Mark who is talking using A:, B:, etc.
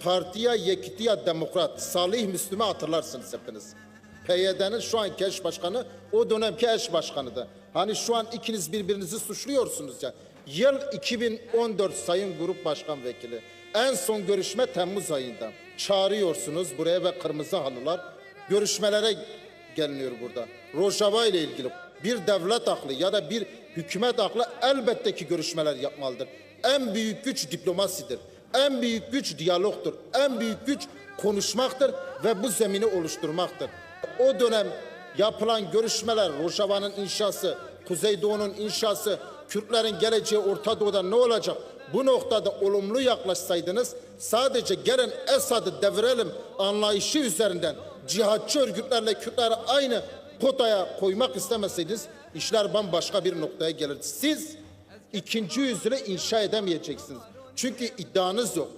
A: Partiya Yekitiya Demokrat Salih Müslüm'ü hatırlarsınız hepiniz. PYD'nin şu anki eş başkanı o dönemki eş başkanıydı. Hani şu an ikiniz birbirinizi suçluyorsunuz ya. Yıl 2014 Sayın Grup Başkan Vekili. En son görüşme Temmuz ayında. Çağırıyorsunuz buraya ve kırmızı halılar. Görüşmelere geliniyor burada. Rojava ile ilgili bir devlet aklı ya da bir hükümet aklı elbette ki görüşmeler yapmalıdır. En büyük güç diplomasidir. En büyük güç diyalogtur. En büyük güç konuşmaktır ve bu zemini oluşturmaktır. O dönem yapılan görüşmeler, Rojava'nın inşası, Kuzeydoğu'nun inşası, Kürtlerin geleceği Orta Doğu'da ne olacak? Bu noktada olumlu yaklaşsaydınız sadece gelin Esad'ı devirelim anlayışı üzerinden cihatçı örgütlerle Kürtleri aynı potaya koymak istemeseydiniz işler bambaşka bir noktaya gelirdi. Siz ikinci yüzyılı inşa edemeyeceksiniz. Çünkü iddianız yok.